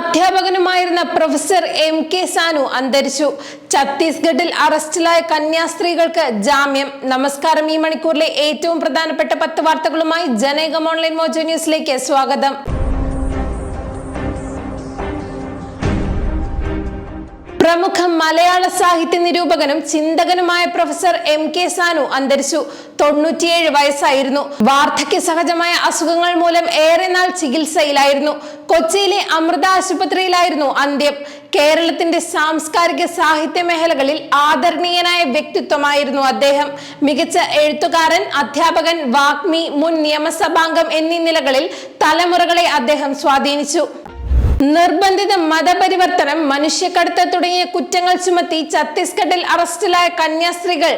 അധ്യാപകനുമായിരുന്ന professor M K Sanu അന്തരിച്ചു. ഛത്തീസ്ഗഡിൽ അറസ്റ്റിലായ കന്യാസ്ത്രീകൾക്ക് ജാമ്യം. നമസ്കാരം. ഈ മണിക്കൂറിലെ ഏറ്റവും പ്രധാനപ്പെട്ട പത്ത് വാർത്തകളുമായി ജനകം ഓൺലൈൻ മോജോ ന്യൂസിലേക്ക് സ്വാഗതം. പ്രമുഖ മലയാള സാഹിത്യ നിരൂപകനും ചിന്തകനുമായ പ്രൊഫസർ എം കെ സാനു അന്തരിച്ചു. തൊണ്ണൂറ്റിയേഴ് വയസ്സായിരുന്നു. വാർദ്ധക്യ സഹജമായ അസുഖങ്ങൾ മൂലം ഏറെ നാൾ ചികിത്സയിലായിരുന്നു. കൊച്ചിയിലെ അമൃത ആശുപത്രിയിലായിരുന്നു അന്ത്യം. കേരളത്തിന്റെ സാംസ്കാരിക സാഹിത്യ മേഖലകളിൽ ആദരണീയനായ വ്യക്തിത്വമായിരുന്നു അദ്ദേഹം. മികച്ച എഴുത്തുകാരൻ അധ്യാപകൻ വാഗ്മി മുൻ നിയമസഭാംഗം എന്നീ നിലകളിൽ തലമുറകളെ അദ്ദേഹം സ്വാധീനിച്ചു. നിർബന്ധിത മതപരിവർത്തനം മനുഷ്യക്കടത്ത് തുടങ്ങിയ കുറ്റങ്ങൾ ചുമത്തി ഛത്തീസ്ഗഡിൽ അറസ്റ്റിലായ കന്യാസ്ത്രീകൾ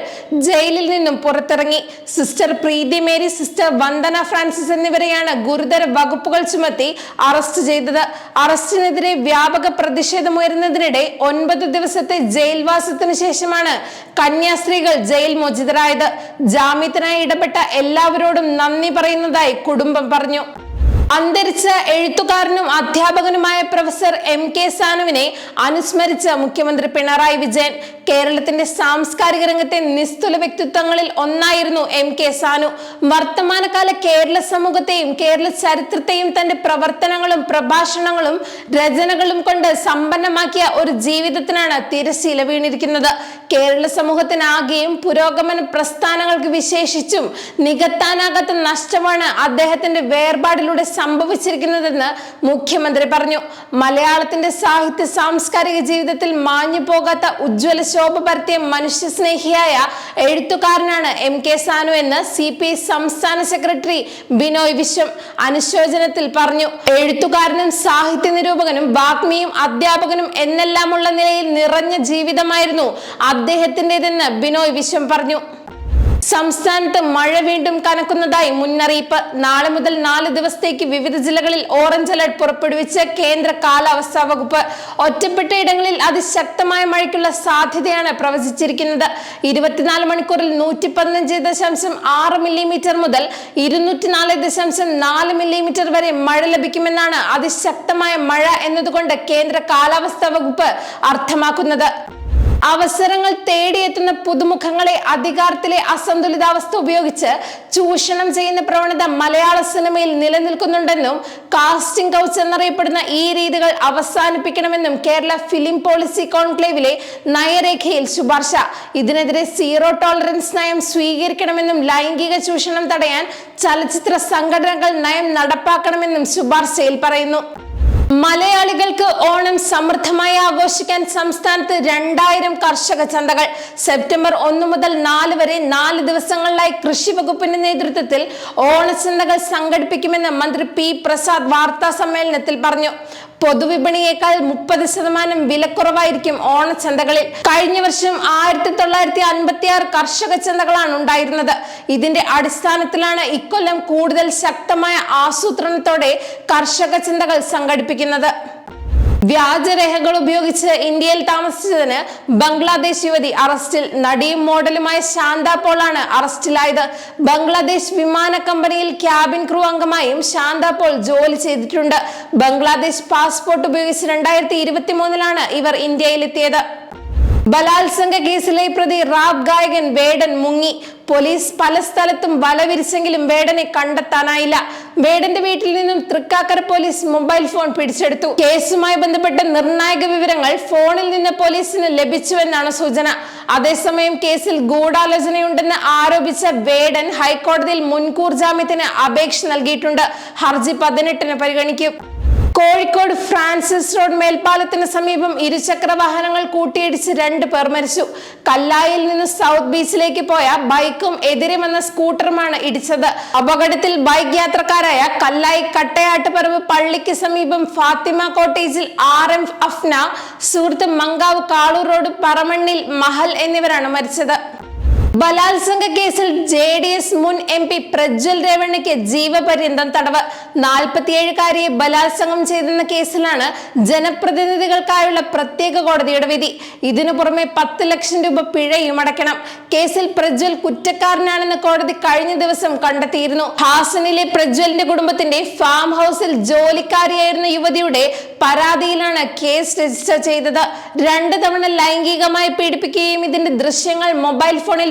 ജയിലിൽ നിന്നും പുറത്തിറങ്ങി. Sister Preethi Mary sister Vandana Francis എന്നിവരെയാണ് ഗുരുതര വകുപ്പുകൾ ചുമത്തി അറസ്റ്റ് ചെയ്തത്. അറസ്റ്റിനെതിരെ വ്യാപക പ്രതിഷേധമുയരുന്നതിനിടെ ഒൻപത് ദിവസത്തെ ജയിൽവാസത്തിന് ശേഷമാണ് കന്യാസ്ത്രീകൾ ജയിൽ മോചിതരായത്. ജാമ്യത്തിനായി ഇടപെട്ട എല്ലാവരോടും നന്ദി പറയുന്നതായി കുടുംബം പറഞ്ഞു. അന്തരിച്ച എഴുത്തുകാരനും അധ്യാപകനുമായ പ്രൊഫസർ എം കെ സാനുവിനെ അനുസ്മരിച്ച മുഖ്യമന്ത്രി പിണറായി വിജയൻ കേരളത്തിന്റെ സാംസ്കാരിക രംഗത്തെ നിസ്തുല വ്യക്തിത്വങ്ങളിൽ ഒന്നായിരുന്നു എം കെ സാനു. വർത്തമാനകാല കേരള സമൂഹത്തെയും കേരള ചരിത്രത്തെയും തന്റെ പ്രവർത്തനങ്ങളും പ്രഭാഷണങ്ങളും രചനകളും കൊണ്ട് സമ്പന്നമാക്കിയ ഒരു ജീവിതത്തിനാണ് തിരശീല വീണിരിക്കുന്നത്. കേരള സമൂഹത്തിനാകെയും പുരോഗമന പ്രസ്ഥാനങ്ങൾക്ക് വിശേഷിച്ചും നികത്താനാകാത്ത നഷ്ടമാണ് അദ്ദേഹത്തിന്റെ വേർപാടിലൂടെ സംഭവിച്ചിരിക്കുന്നതെന്ന് മുഖ്യമന്ത്രി പറഞ്ഞു. മലയാളത്തിന്റെ സാഹിത്യ സാംസ്കാരിക ജീവിതത്തിൽ മാഞ്ഞു പോകാത്ത ഉജ്ജ്വല ശോഭ പരത്തിയ മനുഷ്യസ്നേഹിയായ എഴുത്തുകാരനാണ് എം കെ സാനു എന്ന് സി പി ഐ സംസ്ഥാന സെക്രട്ടറി ബിനോയ് വിശ്വം അനുശോചനത്തിൽ പറഞ്ഞു. എഴുത്തുകാരനും സാഹിത്യ നിരൂപകനും വാഗ്മിയും അധ്യാപകനും എന്നെല്ലാമുള്ള നിലയിൽ നിറഞ്ഞ ജീവിതമായിരുന്നു അദ്ദേഹത്തിന്റെതെന്ന് ബിനോയ് വിശ്വം പറഞ്ഞു. സംസ്ഥാനത്ത് മഴ വീണ്ടും കനക്കുന്നതായി മുന്നറിയിപ്പ്. നാളെ മുതൽ നാല് ദിവസത്തേക്ക് വിവിധ ജില്ലകളിൽ ഓറഞ്ച് അലർട്ട് പുറപ്പെടുവിച്ച് കേന്ദ്ര കാലാവസ്ഥാ വകുപ്പ്. ഒറ്റപ്പെട്ട ഇടങ്ങളിൽ അതിശക്തമായ മഴയ്ക്കുള്ള സാധ്യതയാണ് പ്രവചിച്ചിരിക്കുന്നത്. ഇരുപത്തിനാല് മണിക്കൂറിൽ നൂറ്റി പതിനഞ്ച് ദശാംശം ആറ് മില്ലിമീറ്റർ മുതൽ ഇരുന്നൂറ്റിനാല് ദശാംശം നാല് മില്ലിമീറ്റർ വരെ മഴ ലഭിക്കുമെന്നാണ് അതിശക്തമായ മഴ എന്നതുകൊണ്ട് കേന്ദ്ര കാലാവസ്ഥാ വകുപ്പ് അർത്ഥമാക്കുന്നത്. അവസരങ്ങൾ തേടിയെത്തുന്ന പുതുമുഖങ്ങളെ അധികാരത്തിലെ അസന്തുലിതാവസ്ഥ ഉപയോഗിച്ച് ചൂഷണം ചെയ്യുന്ന പ്രവണത മലയാള സിനിമയിൽ നിലനിൽക്കുന്നുണ്ടെന്നും കാസ്റ്റിംഗ് കൗച്ച് എന്നറിയപ്പെടുന്ന ഈ രീതികൾ അവസാനിപ്പിക്കണമെന്നും കേരള ഫിലിം പോളിസി കോൺക്ലേവിലെ നയരേഖയിൽ ശുപാർശ. ഇതിനെതിരെ സീറോ ടോളറൻസ് നയം സ്വീകരിക്കണമെന്നും ലൈംഗിക ചൂഷണം തടയാൻ ചലച്ചിത്ര സംഘടനകൾ നയം നടപ്പാക്കണമെന്നും ശുപാർശയിൽ പറയുന്നു. മലയാളികൾക്ക് ഓണം സമൃദ്ധമായി ആഘോഷിക്കാൻ സംസ്ഥാനത്ത് രണ്ടായിരം കർഷക ചന്തകൾ. സെപ്റ്റംബർ ഒന്ന് മുതൽ നാല് വരെ നാല് ദിവസങ്ങളിലായി കൃഷി വകുപ്പിന്റെ നേതൃത്വത്തിൽ ഓണച്ചന്തകൾ സംഘടിപ്പിക്കുമെന്ന് മന്ത്രി പി പ്രസാദ് വാർത്താ സമ്മേളനത്തിൽ പറഞ്ഞു. പൊതുവിപണിയേക്കാൾ മുപ്പത് ശതമാനം വിലക്കുറവായിരിക്കും ഓണച്ചന്തകളിൽ കഴിഞ്ഞ വർഷം ആയിരത്തി തൊള്ളായിരത്തി അൻപത്തി ആറ് കർഷക ചന്തകളാണ് ഉണ്ടായിരുന്നത്. ഇതിന്റെ അടിസ്ഥാനത്തിലാണ് ഇക്കൊല്ലം കൂടുതൽ ശക്തമായ ആസൂത്രണത്തോടെ കർഷക ചന്തകൾ സംഘടിപ്പിക്കുന്നത്. വ്യാജരേഖകൾ ഉപയോഗിച്ച് ഇന്ത്യയിൽ താമസിച്ചതിന് ബംഗ്ലാദേശ് യുവതി അറസ്റ്റിൽ നടിയും മോഡലുമായ ശാന്ത പോളാണ് അറസ്റ്റിലായത്. ബംഗ്ലാദേശ് വിമാന കമ്പനിയിൽ ക്യാബിൻ ക്രൂ അംഗമായും ശാന്ത പോൾ ജോലി ചെയ്തിട്ടുണ്ട്. ബംഗ്ലാദേശ് പാസ്പോർട്ട് ഉപയോഗിച്ച് രണ്ടായിരത്തി ഇരുപത്തി മൂന്നിലാണ് ഇവർ ഇന്ത്യയിലെത്തിയത്. ബലാത്സംഗ കേസിലെ പ്രതി റാപ്പ് ഗായകൻ വേടൻ മുങ്ങി. പോലീസ് പല സ്ഥലത്തും വല വിരിച്ചെങ്കിലും വേടനെ കണ്ടെത്താനായില്ല. വേടന്റെ വീട്ടിൽ നിന്നും തൃക്കാക്കര പോലീസ് മൊബൈൽ ഫോൺ പിടിച്ചെടുത്തു. കേസുമായി ബന്ധപ്പെട്ട നിർണായക വിവരങ്ങൾ ഫോണിൽ നിന്ന് പോലീസിന് ലഭിച്ചുവെന്നാണ് സൂചന. അതേസമയം കേസിൽ ഗൂഢാലോചനയുണ്ടെന്ന് ആരോപിച്ച വേടൻ ഹൈക്കോടതിയിൽ മുൻകൂർ ജാമ്യത്തിന് അപേക്ഷ നൽകിയിട്ടുണ്ട്. ഹർജി പതിനെട്ടിന് പരിഗണിക്കും. കോഴിക്കോട് ഫ്രാൻസിസ് റോഡ് മേൽപ്പാലത്തിന് സമീപം ഇരുചക്ര വാഹനങ്ങൾ കൂട്ടിയിടിച്ച് രണ്ട് പേർ മരിച്ചു. കല്ലായിൽ നിന്ന് സൗത്ത് ബീച്ചിലേക്ക് പോയ ബൈക്കും എതിരെ വന്ന സ്കൂട്ടറുമാണ് ഇടിച്ചത്. അപകടത്തിൽ ബൈക്ക് യാത്രക്കാരായ കല്ലായി കട്ടയാട്ടുപറമ്പ് പള്ളിക്ക് സമീപം ഫാത്തിമ കോട്ടേജിൽ ആർ എം അഫ്ന സുഹൃത്ത് മങ്കാവ് കാളൂർ റോഡ് പറമണ്ണിൽ മഹൽ എന്നിവരാണ് മരിച്ചത്. ബലാത്സംഗ കേസിൽ ജെ ഡി എസ് മുൻ എം പി പ്രജ്വൽ രേവണ്ണയ്ക്ക് ജീവപര്യന്തം തടവ്. നാൽപ്പത്തിയേഴുകാരിയെ ബലാത്സംഗം ചെയ്തെന്ന കേസിലാണ് ജനപ്രതിനിധികൾക്കായുള്ള പ്രത്യേക കോടതിയുടെ വിധി. ഇതിനു പുറമെ പത്ത് ലക്ഷം രൂപ പിഴയും അടയ്ക്കണം. കേസിൽ പ്രജ്വൽ കുറ്റക്കാരനാണെന്ന് കോടതി കഴിഞ്ഞ ദിവസം കണ്ടെത്തിയിരുന്നു. ഹാസനിലെ പ്രജ്വലിന്റെ കുടുംബത്തിന്റെ ഫാം ഹൗസിൽ ജോലിക്കാരിയായിരുന്ന യുവതിയുടെ പരാതിയിലാണ് കേസ് രജിസ്റ്റർ ചെയ്തത്. രണ്ട് തവണ ലൈംഗികമായി പീഡിപ്പിക്കുകയും ഇതിന്റെ ദൃശ്യങ്ങൾ മൊബൈൽ ഫോണിൽ